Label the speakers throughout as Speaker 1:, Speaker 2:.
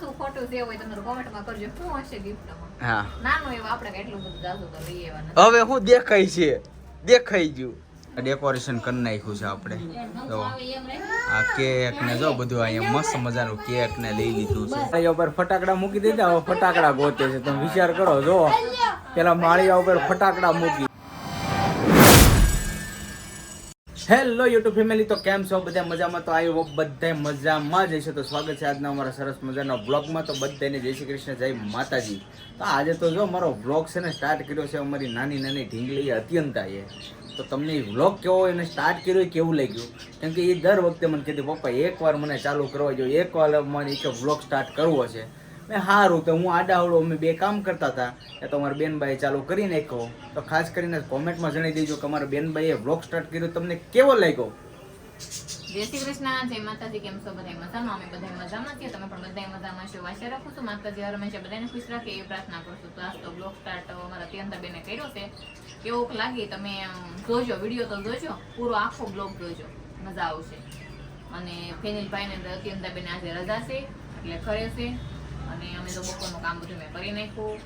Speaker 1: હાસું ખોટું જે હોય તમારું કોમેન્ટમાં કરજો. શું હશે ગિફ્ટમાં
Speaker 2: હા.
Speaker 1: નાનું એવું આપણે કેટલું બધું જાજુ તો લઈ આવવાના.
Speaker 2: હવે હું દેખાય છે. દેખાઈ ગયું. ડેકોરેશન કરી નાખ્યું છે આપણે. તો આ કેક ને જો બધું અહીંયા મસ્ત મજાનું કેક ને લઈ લીધું છે. માળિયા ઉપર ફટાકડા મૂકી દીધા હવે ફટાકડા ગોતે છે. તમે વિચાર કરો જો. પેલા માળીયા ઉપર ફટાકડા મૂકી. હેલો યુટ્યુબ ફેમિલી, તો કેમ છો? બધા મજામાં? તો આવ્યો બધા મજામાં જ હશે. તો સ્વાગત છે આજના અમારા સરસ મજાના બ્લોગમાં તો બધાને જય શ્રી કૃષ્ણ, જય માતાજી. તો આજે તો જો મારો બ્લોગ છે ને સ્ટાર્ટ કર્યો છે અમારી નાની નાની ઢીંગલી અત્યંતાએ. તો તમને વ્લોગ કેવો એને સ્ટાર્ટ કર્યો કેવું લાગ્યું? કેમ કે એ દર વખતે મને કીધું, પપ્પા એકવાર મને ચાલુ કરવા જોઈએ એકવાર મને એક વ્લોગ સ્ટાર્ટ કરવો છે. મેં સારું તો હું આડાહડો અમે બે કામ કરતા હતા. એ તમારે અમારા બેનબાઈએ ચાલુ કરી નાખ્યો. તો ખાસ કરીને કોમેન્ટમાં જણાવી દેજો કે અમારા બેનભાઈએ વ્લોગ સ્ટાર્ટ કર્યો. તમને કેવો લાગ્યો?
Speaker 1: જય શ્રી કૃષ્ણ, જય માતાજી, કેમ છો બધા મજામાં? અમે બધા મજામાં છીએ. તમે પણ બધા મજામાં છો. આશા રાખું છું. માતાજી હર હંમેશા બધાને ખુશ રાખે એ પ્રાર્થના કરું તો આજ તો બ્લોગ સ્ટાર્ટ અમારા અત્યંત બેને કર્યો છે. કેવોક લાગે તમે જોજો વીડિયો તો જોજો. પૂરો આખો બ્લોગ જોજો. મજા આવશે. અને ફેનિલભાઈને અત્યંત બેને આજે રજા છે. એટલે ઘરે છે. અને અમે તો બપોરનું કામ બધું મેં કરી નાખ્યું.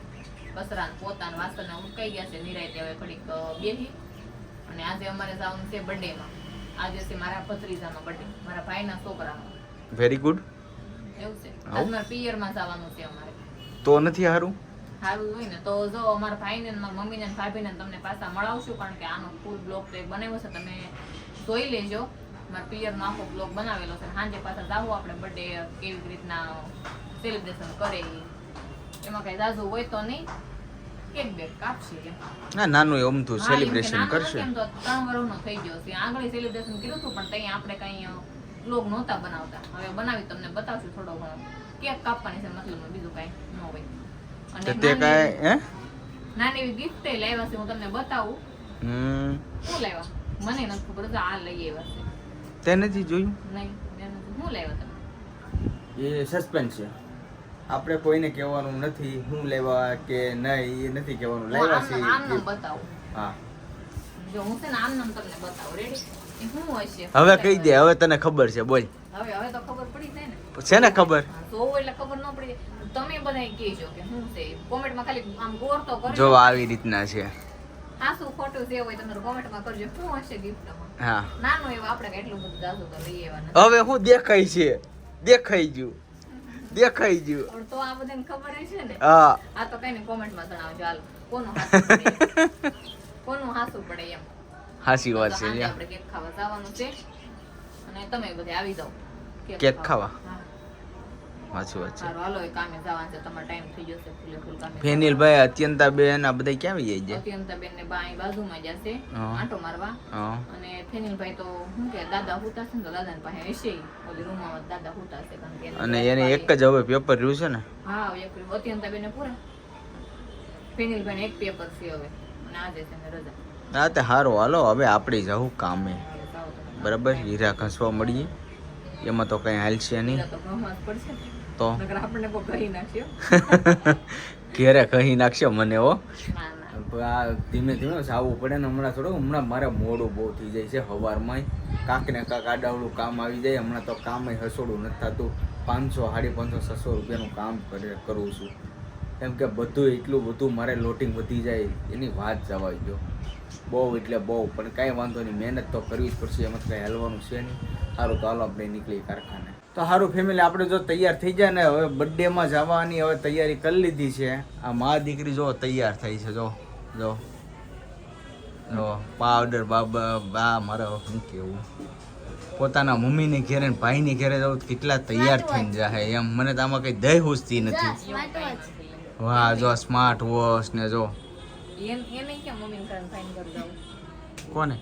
Speaker 1: કચરા ને પોતા વાસણ ને ઉટકાઈ ગયા છે. નિરાયતે હવે ઘડીક બેસી અને આજે અમારે જવાનું છે બર્થડેમાં. આજે છે મારા ભત્રીજાનો બર્થડે મારા ભાઈના છોકરાનો.
Speaker 2: વેરી ગુડ
Speaker 1: એવું છે. આજ મારા પિયરમાં જવાનું છે અમારે.
Speaker 2: તો નથી સારું
Speaker 1: સારું હોય ને તો જો અમારા ભાઈને ને મારા મમ્મીને ને ભાભીને ને તમને પાછા મળાવશું કારણ કે આનો ફૂલ બ્લોગ તો બનાવ્યો છે. તમે જોઈ લેજો. મારા પિયરનો આખો બ્લોગ બનાવેલો છે. સાંજે પાછા જાવું આપણે બર્થડે કેવી રીતના સેલિબ્રેશન કરે. એમાં કઈ જાજુ હોય તો નહીં. કેક બેક કાપશે
Speaker 2: ના નાનું
Speaker 1: હા, એમ કે
Speaker 2: સેલિબ્રેશન કરશે.
Speaker 1: એમ તો ત્રણ વર્ષનો થઈ ગયો છે. આગળ સેલિબ્રેશન કર્યું હતું પણ ત્યાં આપણે કઈ બ્લોગ નહોતા બનાવતા. હવે બનાવી તમને બતાવશું થોડો ઘણો. કેક કાપવાની છે મતલબ બીજું કઈ ન હોય. અને
Speaker 2: તો તે કાંઈ હે?
Speaker 1: નાની એવી ગિફ્ટ લાવ્યા છે હું તમને બતાવું.
Speaker 2: હમ.
Speaker 1: શું લાવ્યા? મને નથી ખબર તો આ લઈ આવ્યા છે.
Speaker 2: તે નથી જોયું?
Speaker 1: નહીં. શું લાવ્યા તમે
Speaker 2: એ સસ્પેન્સ છે. આપણે કોઈને કહેવાનું નથી હું લેવા કે નહીં એ નથી કહેવાનું.
Speaker 1: હું
Speaker 2: લાવ્યા
Speaker 1: આમ આમ નામ
Speaker 2: છે હા.
Speaker 1: જો હું છે ને આમ નામ તમને બતાવું. રેડી એ શું હશે
Speaker 2: હવે કહી દે હવે તને ખબર છે બોલ.
Speaker 1: હવે હવે તો ખબર પડી જાય ને.
Speaker 2: છે ને ખબર?
Speaker 1: તો એટલે ખબર ન પડી. તમે બધા કહેજો કે શું છે. કોમેન્ટમાં ખાલી આમ ગોર તો કરજો.
Speaker 2: જો આવી રીતના છે.
Speaker 1: હાસું ખોટું જે હોય તમારું કોમેન્ટમાં કરજો. શું હશે ગિફ્ટમાં
Speaker 2: હા.
Speaker 1: નાનો એવો આપણે કેટલું બધું જાજુ તો લઈ
Speaker 2: હવે હું દેખાય છે. દેખાઈ ગયું દેખાઈ ગયું.
Speaker 1: પણ તો આ બધાને ખબર છે ને?
Speaker 2: હા.
Speaker 1: આ તો કઈ ને કોમેન્ટમાં જણાવજો. હાલ કોનું હાસું પડે કોનું હાસું પડે એમ?
Speaker 2: હાસી વાત છે
Speaker 1: આપણે કેક ખાવા જવાનું છે. અને તમે બધે આવી જાઓ.
Speaker 2: કેક ખાવા? સાચી વાત છે
Speaker 1: હાલો એ કામે જવાનું છે. તમારો ટાઈમ થઈ જશે. ફૂલે ફૂલ કામે
Speaker 2: ફેનિલભાઈ અત્યંતા બેન આ બધા ક્યાં આવી જાય
Speaker 1: અત્યંતા બેન ને બાઈ બાજુમાં જશે આંટો મારવા. અને ફેનિલભાઈ તો શું કે દાદા હુતા છે ને તો દાદાની પાસે હશે. ઓલી રૂમમાં દાદા હુતા છે કારણ કે
Speaker 2: અને એને એક જ હવે પેપર રહ્યું છે ને?
Speaker 1: હા એક અત્યંતા બેન પૂરા. ફેનિલભાઈ એક પેપર છે હવે. અને આજે છે ને રજા.
Speaker 2: હા તે સારું હાલો હવે આપણે જવું કામે. બરાબર? હીરા ઘસવા મળીએ. એમાં તો કઈ હાલશે નહીં.
Speaker 1: તો. આપણને કહી નાખ્યો.
Speaker 2: ઘેરે કહી નાખશે મને આ ધીમે ધીમે આવવું પડે ને હમણાં થોડું. હમણાં મારે મોડું બહુ થઈ જાય છે સવારમાં કાંક ને કાંક આડાવડું કામ આવી જાય. હમણાં તો કામ હસોડું નથી થતું. પાંચસો સાડી પાંચસો છસો રૂપિયાનું કામ કરે કરું છું. કેમ કે બધું એટલું બધું મારે લોટિંગ વધી જાય એની વાત જવાઈ ગયો. બહુ એટલે બહુ. પણ કાંઈ વાંધો નહીં. મહેનત તો કરવી જ પડશે. એમાં તો કાંઈ હાલવાનું છે નહીં. સારું તો હાલો આપણે નીકળી કારખાને. તો સારું ફેમિલી આપણે જો તૈયાર થઈ જાય ને હવે બર્થડેમાં જવાની હવે તૈયારી કરી લીધી છે. આ મા દીકરી જો તૈયાર થઈ છે જો જો જો પાવડર બાબા બા મારે શું કેવું? પોતાના મમ્મીની ઘેરે ને ભાઈને ઘેરે જવું કેટલા તૈયાર થઈને જાય એમ. મને તો આમાં કંઈ દય હુસતી નથી. વાહ જો સ્માર્ટ વોચ ને જો? કોને?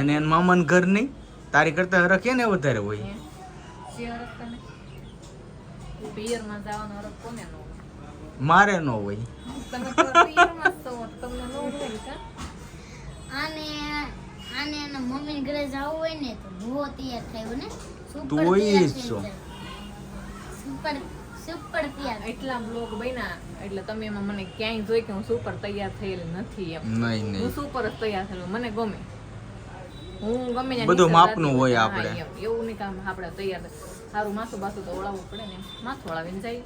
Speaker 2: એને એન મામાન ઘર નહીં. તારી કરતા હરખ ને વધારે હોય?
Speaker 1: જે હરખ તને? પિયરમાં જવાનો હરખ કોને ન
Speaker 2: મારે નો હોય.
Speaker 1: તમે પિયરમાં તો તમને ન હોય કાં?
Speaker 3: આને આને એના મમ્મી ઘરે જવું હોય ને તો બહુ તૈયાર થયું ને? સુપર
Speaker 2: તું છો.
Speaker 3: સુપર સુપર તૈયાર.
Speaker 1: એટલા બ્લોગ બન્યા એટલે તમે એમાં મને ક્યાંય જોઈ કે હું સુપર તૈયાર થયેલ નથી એમ.
Speaker 2: નહીં.
Speaker 1: હું સુપર જ તૈયાર થયેલું મને ગમે. હું ગમે
Speaker 2: બધું માપનું હોય આપણે.
Speaker 1: એવું નહીં કામ આપણે તૈયાર સારું માથું બાથું તો ઓળાવવું પડે ને માથું ઓળાવીને જાય.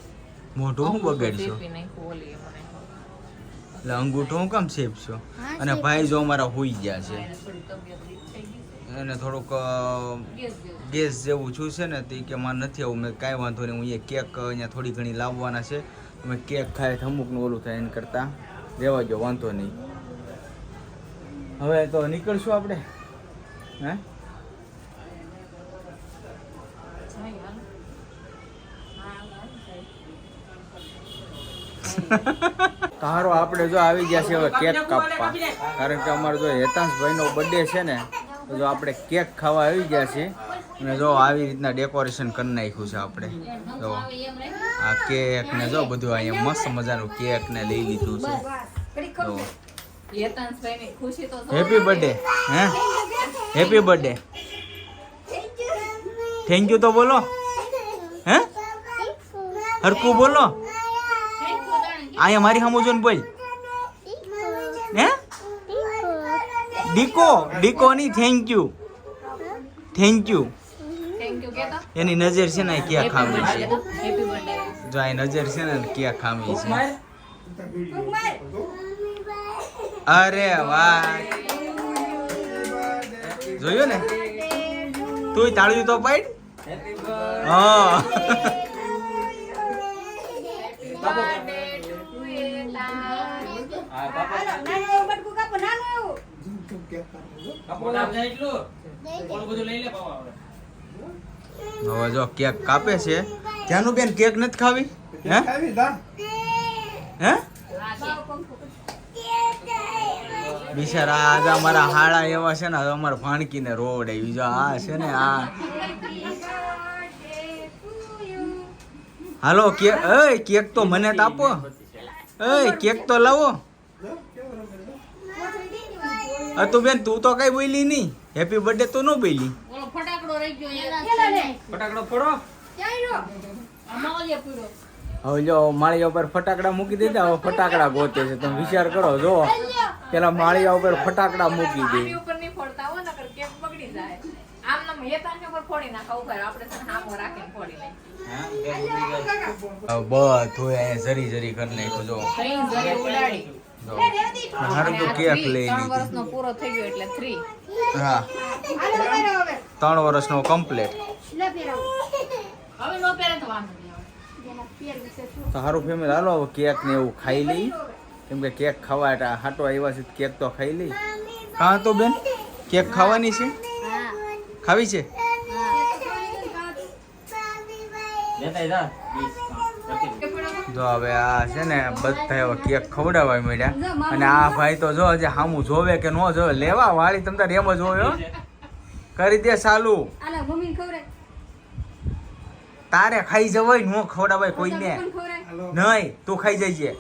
Speaker 2: મોઢું હું બગાડશો? એટલે અંગૂઠો હું કામ શેપશો? અને ભાઈ જો અમારા હોઈ ગયા છે.
Speaker 1: એને
Speaker 2: થોડુંક
Speaker 1: ગેસ જેવું.
Speaker 2: છું છે ને તે કે મારે નથી આવું. મેં કાંઈ વાંધો નહીં હું અહીંયા કેક અહીંયા થોડી ઘણી લાવવાના છે. તમે કેક ખાય અમુકનું ઓલું થાય એને કરતાં. રહેવા જો વાંધો નહીં. હવે તો નીકળશું આપણે. હે? તારો આપણે જો આવી ગયા છે હવે કેક કાપવા. કારણ કે અમારો જો હેતાંશભાઈનો બર્થડે છે ને તો જો આપણે કેક ખાવા આવી ગયા છે અને જો આવી રીતના ડેકોરેશન કરી નાખ્યું છે આપણે. જો આ કેક ને જો બધું અહીંયા મસ્ત મજાનું કેક ને લઈ લીધું છે. જો.
Speaker 1: હેતાંશભાઈની ખુશી તો
Speaker 2: હેપી બર્થડે હે? હેપી બર્થડે થેન્ક યુ તો બોલો. હે? હરકું બોલો. અહીંયા મારી સામું જોઈને બોલ. હે? ડીકો ડીકો ની થેન્ક યુ થેન્ક યુ. એની નજર છે ને ક્યાં ખામી છે. જો આ નજર છે ને ક્યાં ખામી છે. અરે વાહ. જોયું ને? તું તાળ્યું તો પાડ. હા. હવે જો કેક કાપે છે. ત્યાંનું બેન કેક નથી ખાવી હે હે? બિચારા આજે અમારા હાડા એવા છે ને હવે અમારા ભાણકીને રોડ આવી જો આ છે ને આ. હાલો કેક એ કેક તો મને તાપો આપો. એય કેક તો લાવો. અ તું બેન તું તો કઈ બોલી નહીં. હેપી બર્થડે તો ન બોલી.
Speaker 1: ફટાકડો રહી ગયો યાર.
Speaker 2: ફટાકડો ફોડો.
Speaker 1: આમાં ઓલી પીળો.
Speaker 2: હવે જો માળિયા ઉપર ફટાકડા મૂકી દીધા હવે ફટાકડા ગોતે છે. તમે વિચાર કરો જો. પેલા માળિયા ઉપર ફટાકડા મૂકી દે.
Speaker 1: ઉપર નહીં ફોડતા હો નકર કેક બગડી જાય. આમ નામ હેતાંશ ઉપર ફોડી નાખા ઉપર આપણે છે હામો રાખીને ફોડી.
Speaker 2: બધું અહીંયા જરી જરી કરી નાખ્યું જો.
Speaker 1: ઉડાડી.
Speaker 2: હારું તો કેક લઈ લીધી.
Speaker 1: વર્ષનો પૂરો થઈ ગયો એટલે થ્રી
Speaker 2: હા. ત્રણ વર્ષનો કમ્પ્લીટ
Speaker 1: હવે નો પહેરે તો વાંધો નહીં.
Speaker 2: તો સારું ફેમિલી હાલો હવે કેક ને એવું ખાઈ લઈ. કેમ કે કેક ખાવા એટલે હાટો આવ્યા છે, કેક તો ખાઈ લઈ. હા તો બેન, કેક ખાવાની છે? ખાવી છે? જો હવે આ છે ને, બધા કેક ખવડાવવા મળ્યા અને આ ભાઈ તો જો હજી સામું જોવે કે ન જોવે, લેવા વાળી તમ તાર એમ જ હોય કરી દે ચાલુ તારે ખાઈ જવાય, નો ખવડાવાય કોઈને. નહીં, તું ખાઈ જજે.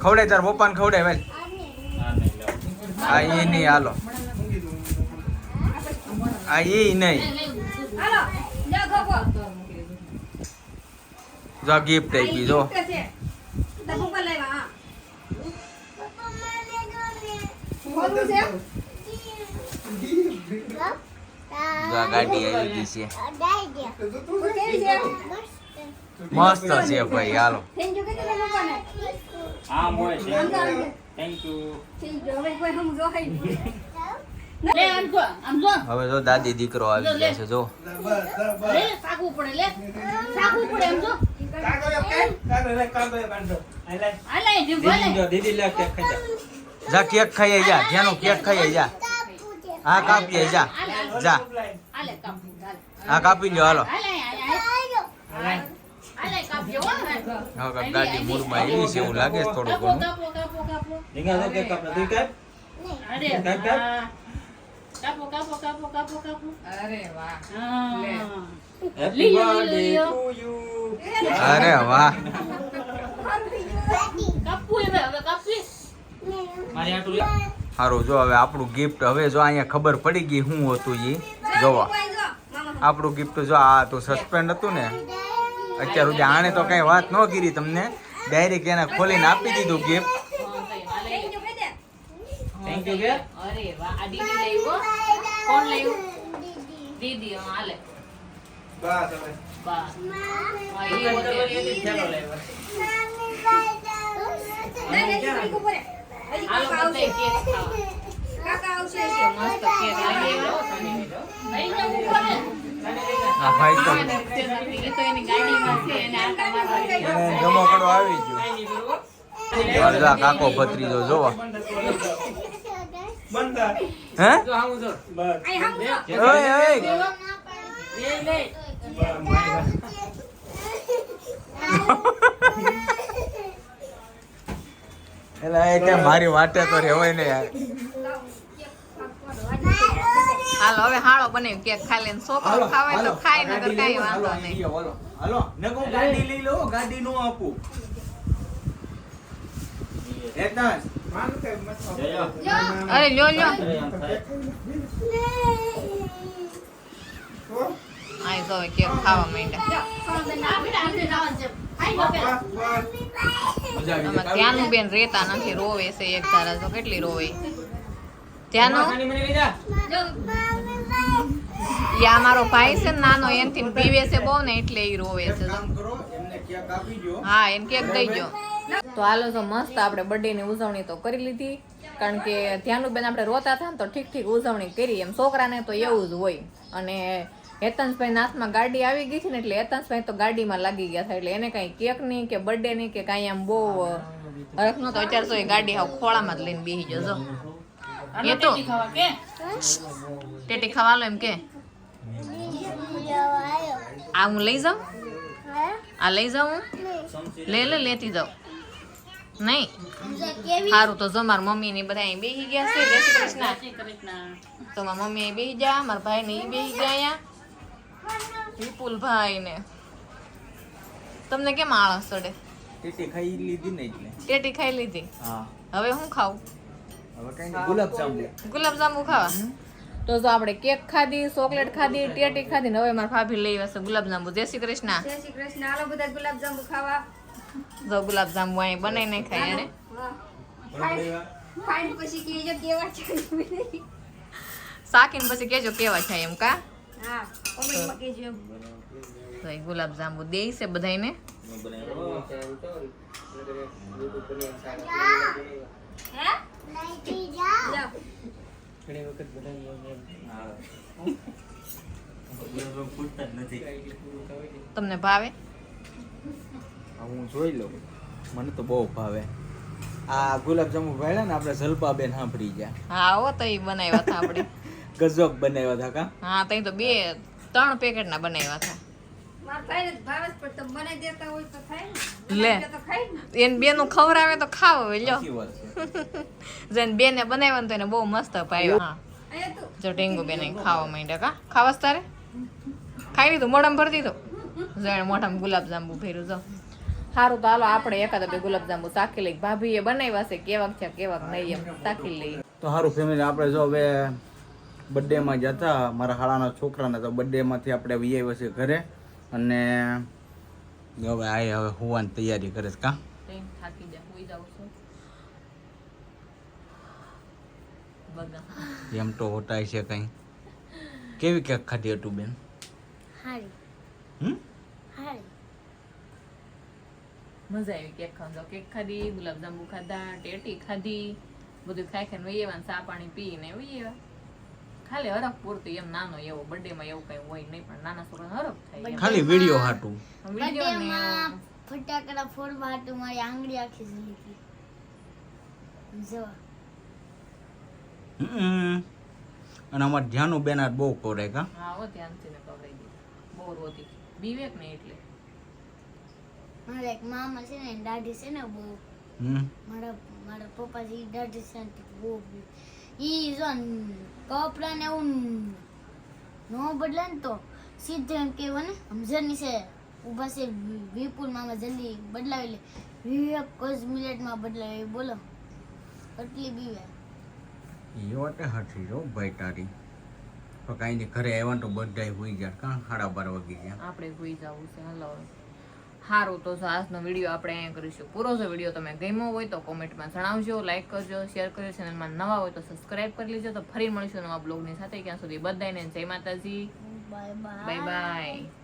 Speaker 2: ખવડાય તાર પપ્પાને ખવડે ભાઈ આ એ નહીં હાલો. આ એ નહીં જો ગિફ્ટ આપી જો. જો આ ગાડી આવી ગઈ છે. મસ્ત છે ભાઈ હાલો.
Speaker 1: લે આમ જો આમ
Speaker 2: હવે જો દાદી દીકરો આવી ગયા છે જો.
Speaker 1: દીદી લે. સાકવું ખાઈ જો.
Speaker 2: જા કેક ખાઈ જા. ધ્યાનો કેક ખાઈ જા. હા કાપીએ જા. જા.
Speaker 1: હાલે કાપી હાલે.
Speaker 2: હા કાપી લ્યો હાલો.
Speaker 1: હો
Speaker 2: ગાડી મૂળમાં એવી છે એવું લાગે છે થોડું ઘણું.
Speaker 1: કાપો કાપો કાપો. અરે વાહ. કાપો કાપો કાપો કાપો કાપો. અરે વાહ. હા. લીયો લીયો
Speaker 2: અરે વાહ.
Speaker 1: કાપવું હવે હવે કાપવી
Speaker 2: સારું જો હવે આપણું ગિફ્ટ હવે જો અહીંયા ખબર પડી ગઈ શું હતું એ જોવા. આપણું ગિફ્ટ જો આ તો સસ્પેન્ડ હતું ને. અત્યાર સુધી આણે તો કઈ વાત ન કરી તમને. ડાયરેક્ટ એને ખોલીને આપી દીધું ગિફ્ટ
Speaker 1: દીદી
Speaker 2: આ ભાઈ તો.
Speaker 1: ઈ તો એની ગાડીમાં છે એને આટા મારવા
Speaker 2: એને જમકડો આવી ગયો. અરજા કાકો ભત્રીજો જોવા. હે?
Speaker 4: જો. બસ.
Speaker 2: એલા એ કે મારી વાટે તો રહેવાય ને યાર.
Speaker 1: હાલો હવે હાળો બનાવી કેક ખાઈ લે છોકરો ખાવાય તો ખાય નકર કાંઈ વાંધો નહીં.
Speaker 2: હાલો, ગાડી લઈ લો ગાડી નો આપું.
Speaker 1: અરે લ્યો લ્યો. આય તો હવે કેક ખાવા માંડ્યા. ત્યાંનું બેન રેતા નથી રોવે છે એક ધારા તો કેટલી રોવે. ત્યાંનું
Speaker 4: ખાની મને લઈ જા.
Speaker 1: ઈ આ મારો ભાઈ છે ને નાનો એનથી પીવે છે બહુ ને એટલે એ રોવે છે. હા એને કેક દઈ ગયો તો હાલો તો મસ્ત આપણે બર્થડે ની ઉજવણી તો કરી લીધી. કારણ કે ધ્યાનનું બેન આપણે રોતા હતા ને તો ઠીક ઠીક ઉજવણી કરી. એમ છોકરાને તો એવું જ હોય. અને હેતનભાઈ નાથમાં ગાડી આવી ગઈ છે ને એટલે હેતનભાઈ તો ગાડીમાં લાગી ગયા હતા એટલે એને કઈ કેક નહીં કે બર્થડે નહીં કે કાંઈ આમ બહુ હરખ નતો અત્યારે તો એ ગાડી હાવ ખોળામાં જ લઈને બેસી જજો એ તો. ટેટી ખાવાલો એમ કે? આ હું લઈ જાઉં? આ લઈ જાઉં હું? લે લે લેતી જાઉં. નહીં? સારું તો જો મારા મમ્મી ને બધા અહીં બેસી ગયા છે. જય શ્રી કૃષ્ણ. તો મારા મમ્મી અહીં બેસી ગયા મારા ભાઈ ને ઈ બેસી ગયા અહીંયા. વિપુલ ભાઈ ને તમને કેમ આળસ ચડે
Speaker 2: ટેટી ખાઈ લીધી ને એટલે.
Speaker 1: ટેટી ખાઈ લીધી?
Speaker 2: હા.
Speaker 1: હવે હું ખાવ
Speaker 2: હવે કઈ નહીં, ગુલાબ જાંબુ
Speaker 1: ખાવા? તો જો આપણે કેક ખાધી ચોકલેટ ખાધી ટેટી ખાધી ને હવે મારા ભાભી લઈ આવશે ગુલાબજાંબુ. જય શ્રી કૃષ્ણ.
Speaker 5: જય શ્રી કૃષ્ણ. આલો બધા ગુલાબજાંબુ ખાવા.
Speaker 1: જો ગુલાબજાંબુ અહીં બનાવીને ખાય એને.
Speaker 5: ખાઈને પછી કેજો કેવા છે
Speaker 1: શાકીને પછી કેજો કેવા છે એમ કા? તો એ ગુલાબજાંબુ દે છે બધાને
Speaker 4: ઘણી વખત
Speaker 1: તમને ભાવે?
Speaker 2: હું જોઈ લઉં. મને તો બહુ ભાવે. આ ગુલાબ જાંબુ ભાડ્યા ને આપણે જલપાબેન સાંભળી ગયા.
Speaker 1: હા હો તો એ બનાવ્યા હતા આપણે.
Speaker 2: ગજબ બનાવ્યા હતા કા?
Speaker 1: હા તઈ તો બે ત્રણ પેકેટના બનાવ્યા હતા.
Speaker 5: મારા ભાઈને તો ભાવે જ પણ તમે બનાવી દેતા હોય તો થાય ને.
Speaker 1: લે.
Speaker 5: ખાય ને.
Speaker 1: ખવડાવે તો ખાવ લ્યો.
Speaker 2: સાચી વાત છે.
Speaker 1: જેને બેને બનાવ્યા તો એને બહુ મસ્ત ભાવ્યો હા. જો ટેંગુ બેન ખાવા માંડ્યા કા? ખાવાસ તારે? ખાઈ લીધું મોઢામાં ભરી દીધું? જાણે મોઢામાં ગુલાબજાંબુ ભેરું જો. સારું તો હાલો આપણે એકાદ બે ગુલાબજાંબુ તાકી લઈ. ભાભીએ બનાવ્યા છે કેવાક છે કેવાક નહીં એમ. તાકી લઈએ.
Speaker 2: તો સારું ફેમિલી આપણે જો હવે બર્થડેમાં જતા મારા હાળાના છોકરાના તો બર્થડેમાંથી આપણે વી આવ્યા છીએ ઘરે. અને હવે આ હવે હોવાની તૈયારી કરે છે કા?
Speaker 1: થાકી જા હુઈ જાઉં છું. બગા.
Speaker 2: એમ તો હોટાય છે કઈ. કેવી કેક ખાધી હતું બેન?
Speaker 3: હારી.
Speaker 2: હમ?
Speaker 3: હારી.
Speaker 1: મજા આવી કેક ખાવા કેક ખાધી ગુલાબજાંબુ ખાધા ટેટી ખાધી બધું ખાઈ ખાઈને વહીએ ચા પાણી પીને વહી આવ્યા. ખાલી હરખ પૂરતું એમ નાનો એવો બર્થડે માં એવું કઈ હોય નહીં પણ નાના છોકરા હરખ થાય
Speaker 2: ખાલી વીડિયો હાટું.
Speaker 1: વીડિયો ને
Speaker 3: ફટાકડા ફોડવા હાટું મારી આંગળી આખી જલી જો.
Speaker 2: અને અમાર ધ્યાનુ બેનાર બહુ કોરે કા
Speaker 1: હા ઓ ધ્યાનથી ને કવરાઈ દીધી બહુ રોતી વિવેક ને એટલે.
Speaker 3: મારા એક મામા છે ને દાઢી છે ને બહુ.
Speaker 2: હમ.
Speaker 3: મારા મારા પપ્પા ઈ દાઢી છે ને બહુ ઈ જો કપડા ને એવું નો બદલે ને તો સીધે એમ કેવું ને સમજણ છે ઊભા છે વિપુલ મામા જલ્દી બદલાવી લે. વિવેક કોઝ મિનિટમાં બદલાવી બોલો. એટલી બીવે
Speaker 2: વાતે હાથી રો ભાઈ તારી. તો કાંઈ નહીં ઘરે આવ્યા ને તો બધા હોઈ ગયા કાં સાડા બાર વાગી ગયા?
Speaker 1: આપણે હોઈ જવું છે હલો સારું તો આજનો વીડિયો આપણે અહીંયા કરીશું. પૂરો જો વીડિયો તમે ગમ્યો હોય તો કોમેન્ટમાં જણાવજો લાઇક કરજો શેર કરજો ચેનલમાં નવા હોય તો સબસ્ક્રાઇબ કરી લેજો. તો ફરી મળીશું નવા બ્લોગની સાથે. ક્યાં સુધી બધાને જય માતાજી. Bye bye